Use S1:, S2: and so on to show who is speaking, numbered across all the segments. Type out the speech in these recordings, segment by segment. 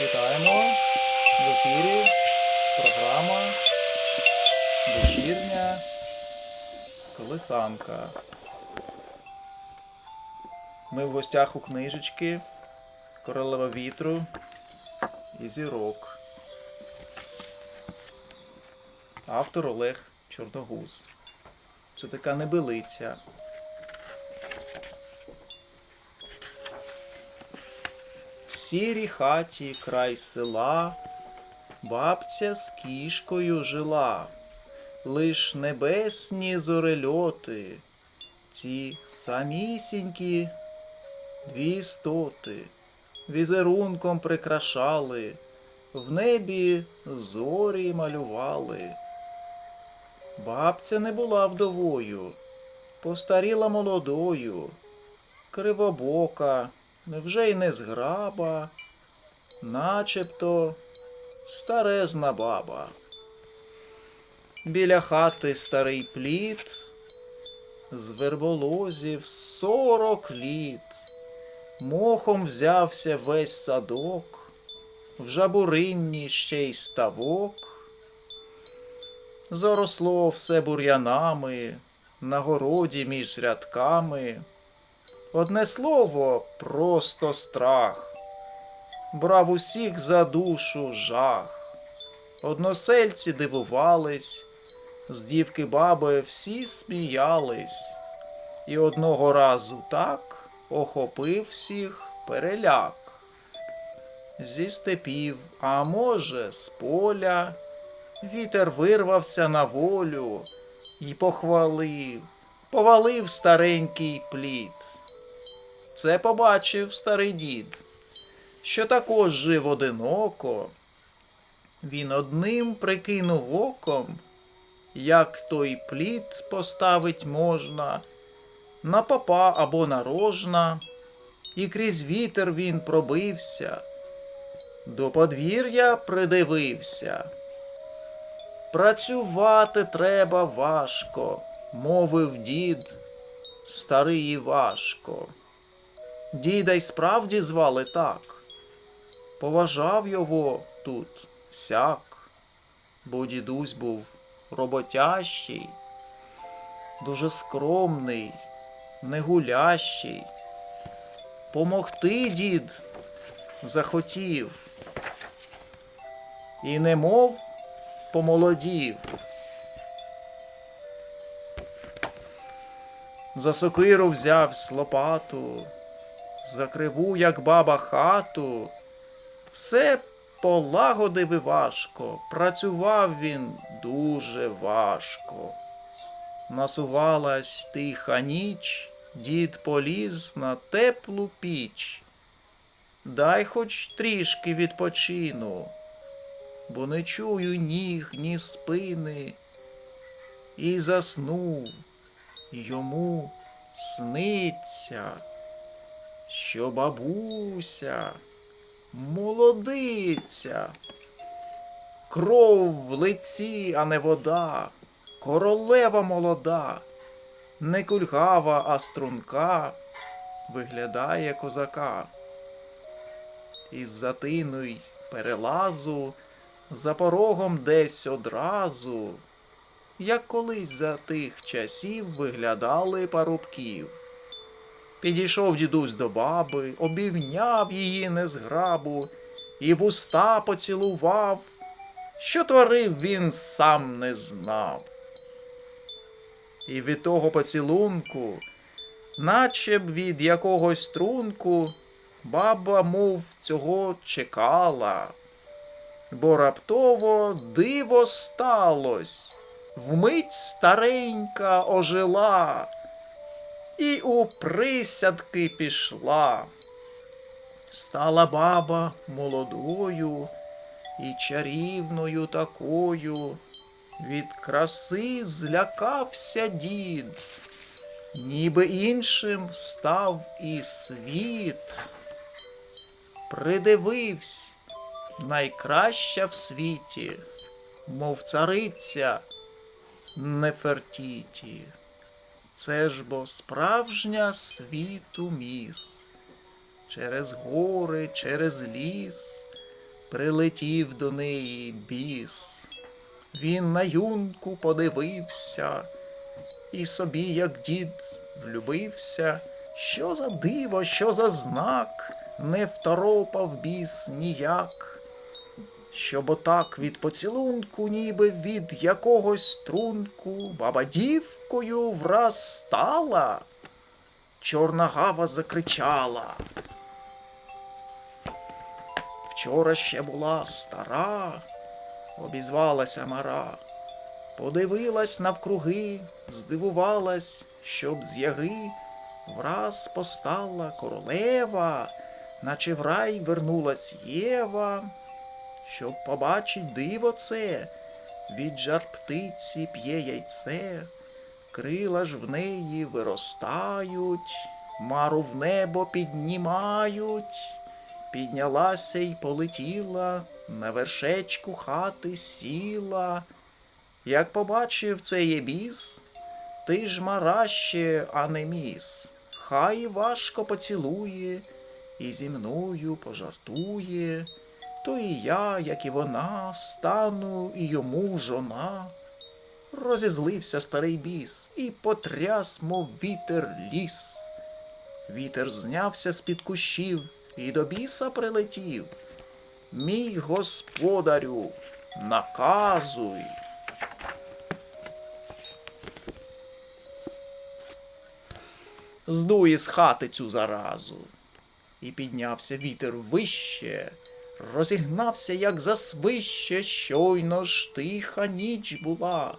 S1: Вітаємо в ефірі. Програма Вечірня Колесанка. Ми в гостях у книжечки Королева вітру і зірок. Автор Олег Чорногуз. Це така небелиця. Сірій хаті край села бабця з кішкою жила. Лиш небесні зорельоти, ці самісінькі дві істоти візерунком прикрашали, в небі зорі малювали. Бабця не була вдовою, постаріла молодою, кривобока, невже й не зграба, начебто старезна баба. Біля хати старий плід, з верболозів сорок літ, мохом взявся весь садок, в жабуринні ще й ставок. Заросло все бур'янами, на городі між рядками. Одне слово просто страх. Брав усіх за душу жах. Односельці дивувались, з дівки баби всі сміялись, і одного разу так охопив всіх переляк. Зі степів, а може, з поля, вітер вирвався на волю і похвалив, повалив старенький плід. Це побачив старий дід, що також жив одиноко. Він одним прикинув оком, як той плід поставить можна на попа або на рожна, і крізь вітер він пробився, до подвір'я придивився. Працювати треба важко, мовив дід, старий і важко. Діда й справді звали так. Поважав його тут всяк, бо дідусь був роботящий, дуже скромний, негулящий. Помогти дід захотів, і немов помолодів. За сокиру взяв лопату, за криву, як баба хату, все полагодив і важко, працював він дуже важко. Насувалась тиха ніч, дід поліз на теплу піч. Дай хоч трішки відпочину, бо не чую ніг, ні спини. І заснув, йому сниться, що бабуся молодиця, кров в лиці, а не вода, королева молода, не кульгава, а струнка, виглядає козака. Із затину й перелазу, за порогом десь одразу, як колись за тих часів виглядали парубків. Підійшов дідусь до баби, обівняв її незграбу і в уста поцілував. Що творив він сам не знав. І від того поцілунку, наче б від якогось струнку, баба, мов цього чекала, бо раптово диво сталось, вмить старенька ожила і у присядки пішла. Стала баба молодою і чарівною такою. Від краси злякався дід, ніби іншим став і світ. Придививсь, найкраща в світі, мов цариця Нефертіті. Це ж бо справжня світу міс. Через гори, через ліс, прилетів до неї біс. Він на юнку подивився, і собі, як дід, влюбився. Що за диво, що за знак, не второпав біс ніяк. Щоб отак від поцілунку, ніби від якогось струнку, баба дівкою враз стала. Чорна гава закричала. Вчора ще була стара, обізвалася мара, подивилась навкруги, здивувалась, щоб з яги враз постала королева, наче в рай вернулась Єва, щоб побачить диво це, від жар птиці п'є яйце, крила ж в неї виростають, мару в небо піднімають. Піднялася й полетіла, на вершечку хати сіла. Як побачив це є біс, ти ж мараще, а не міс. Хай важко поцілує, і зі мною пожартує. То і я, як і вона, стану і йому жона. Розізлився старий біс і потряс, мов вітер ліс. Вітер знявся з-під кущів і до біса прилетів. Мій господарю, наказуй. Здуй із хати цю заразу. І піднявся вітер вище, розігнався, як засвище, щойно ж тиха ніч була,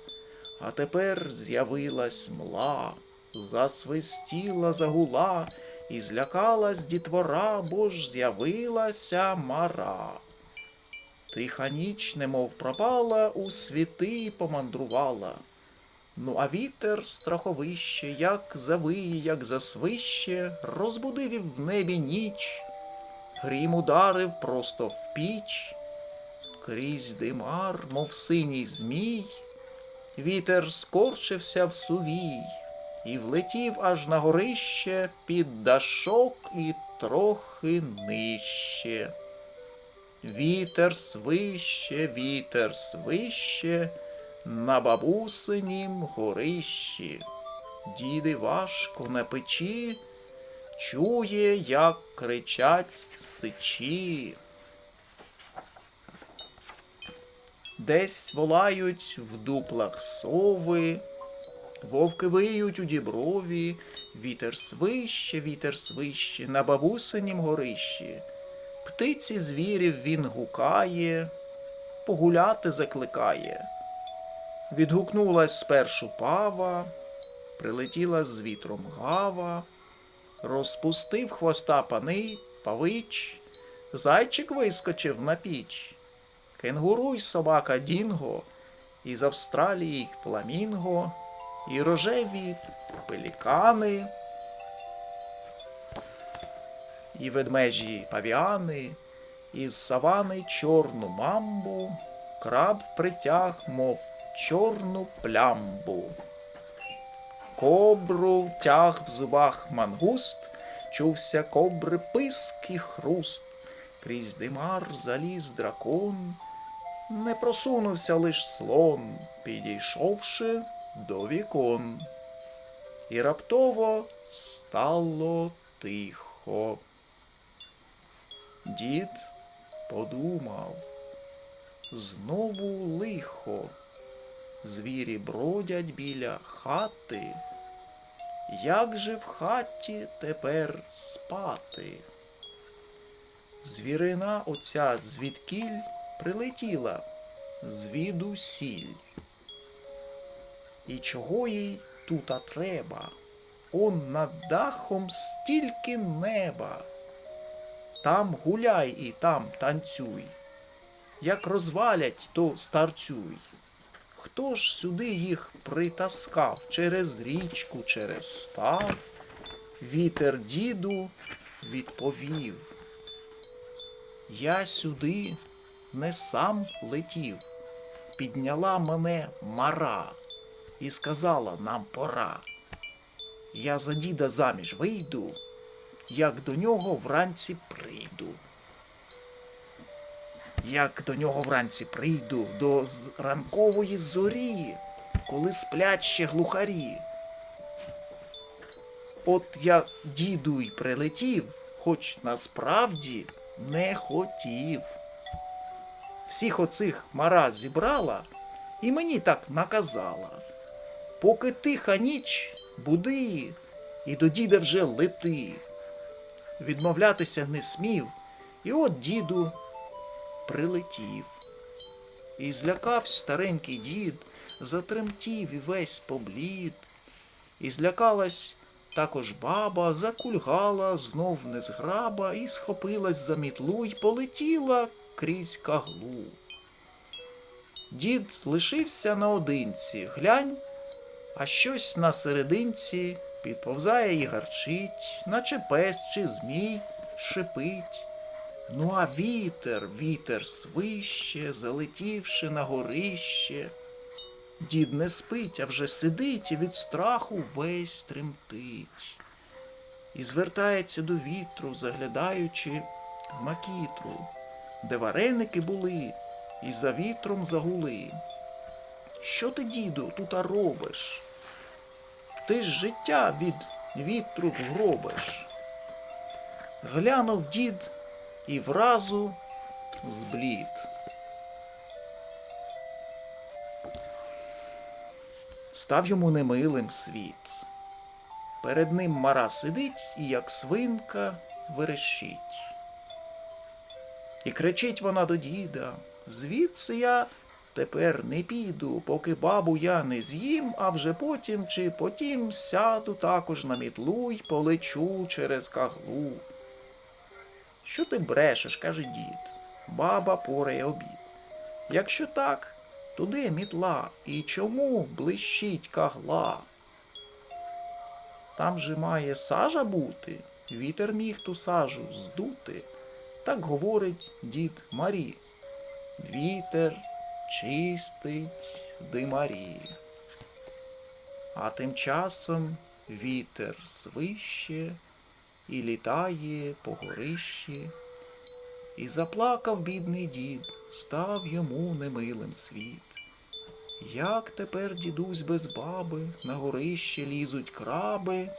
S1: а тепер з'явилась мла, засвистіла, загула, і злякалась дітвора, бо ж з'явилася мара. Тиха ніч, немов пропала, у світи помандрувала. Ну, а вітер страховище, як завиє, як засвище, розбудив і в небі ніч, грім ударив просто в піч, крізь димар, мов синій змій, вітер скорчився в сувій і влетів аж на горище під дашок і трохи нижче. Вітер свище, вітер свище, на бабусинім горищі. Діди важко на печі, чує, як кричать сичі. Десь волають в дуплах сови, вовки виють у діброві, вітер свище, вітер свище, на бабусинім горищі. Птиці звірів він гукає, погуляти закликає. Відгукнулась спершу пава, прилетіла з вітром гава, розпустив хвоста пани, павич, зайчик вискочив на піч, кенгуру й собака Дінго, із Австралії фламінго, і рожеві пелікани, і ведмежі павіани, із савани чорну мамбу, краб притяг, мов чорну плямбу. Кобру тяг в зубах мангуст, чувся кобри писк і хруст. Крізь димар заліз дракон, не просунувся лиш слон, підійшовши до вікон. І раптово стало тихо. Дід подумав, знову лихо. Звірі бродять біля хати. Як же в хаті тепер спати? Звірина оця звідкіль прилетіла звідусіль. І чого їй тута треба? Он над дахом стільки неба. Там гуляй і там танцюй. Як розвалять, то старцюй. Хто ж сюди їх притаскав через річку, через став? Вітер діду відповів. Я сюди не сам летів, підняла мене мара і сказала нам пора. Я за діда заміж вийду, як до нього вранці прийду. Як до нього вранці прийду до ранкової зорі, коли сплять ще глухарі. От я діду й прилетів, хоч насправді не хотів. Всіх оцих мара зібрала і мені так наказала. Поки тиха ніч, буди, і до діда вже лети. Відмовлятися не смів, і от діду прилетів. І злякався старенький дід, затремтів і весь поблід. І злякалась також баба, закульгала, знов незграба, і схопилась за мітлу й полетіла крізь каглу. Дід лишився наодинці, глянь, а щось на серединці підповзає і гарчить, наче пес чи змій шипить. Ну а вітер, вітер свище, залетівши на горище. Дід не спить, а вже сидить і від страху весь тремтить. І звертається до вітру, заглядаючи в макітру, де вареники були, і за вітром загули. Що ти, діду, тут робиш? Ти ж життя від вітру гробиш. Глянув дід і вразу зблід. Став йому немилим світ. Перед ним мара сидить і, як свинка, верещить. І кричить вона до діда: звідси я тепер не піду, поки бабу я не з'їм, а вже потім чи потім сяду також на мітлу й полечу через каглу. Що ти брешеш, каже дід. Баба порає обід. Якщо так, то де мітла і чому блищить кагла? Там же має сажа бути, вітер міг ту сажу здути. Так говорить дід Марі. Вітер чистить димарі. А тим часом вітер свище і літає по горищі. І заплакав бідний дід, став йому немилим світ. Як тепер дідусь без баби, на горище лізуть краби,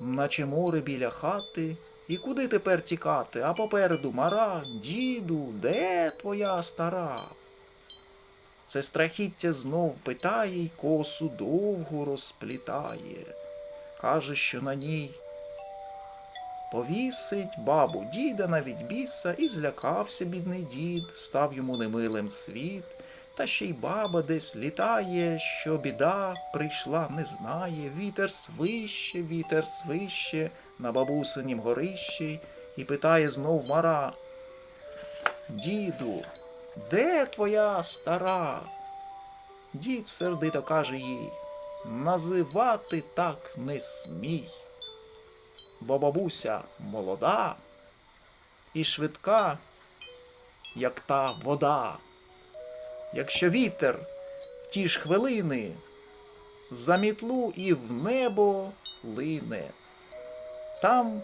S1: наче море біля хати, і куди тепер тікати? А попереду мара, діду, де твоя стара? Це страхіття знов питає й косу довго розплітає. Каже, що на ній повісить бабу діда навіть біса, і злякався бідний дід, став йому немилим світ. Та ще й баба десь літає, що біда прийшла, не знає. Вітер свище, вітер свище на бабусинім горищі, і питає знов мара. Діду, де твоя стара? Дід сердито каже їй, називати так не смій. Бо бабуся молода і швидка, як та вода. Якщо вітер в ті ж хвилини за мітлу і в небо лине, там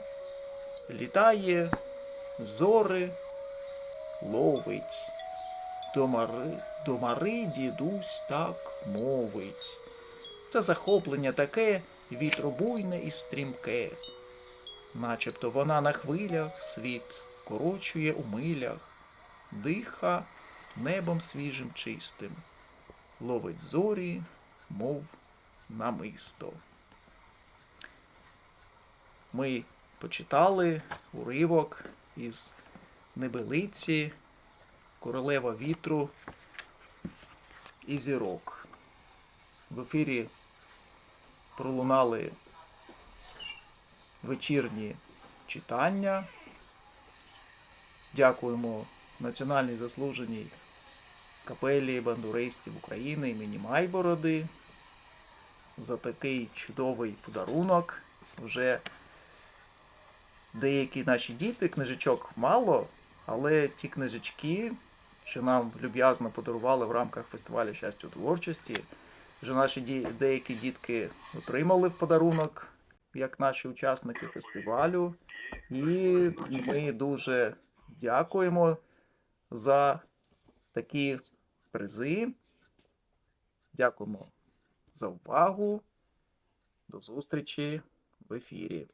S1: літає зори, ловить, до мари, до мари дідусь так мовить. Це захоплення таке вітробуйне і стрімке, начебто вона на хвилях світ вкорочує у милях, диха небом свіжим чистим, ловить зорі, мов намисто. Ми почитали уривок із небелиці, королева вітру. І зірок. В ефірі пролунали вечірні читання. Дякуємо національній заслуженій капелі бандуристів України імені Майбороди за такий чудовий подарунок. Вже деякі наші діти, книжечок мало, але ті книжечки, що нам люб'язно подарували в рамках фестивалю щастя у творчості, вже наші деякі дітки отримали в подарунок, як наші учасники фестивалю. І ми дуже дякуємо за такі призи. Дякуємо за увагу. До зустрічі в ефірі.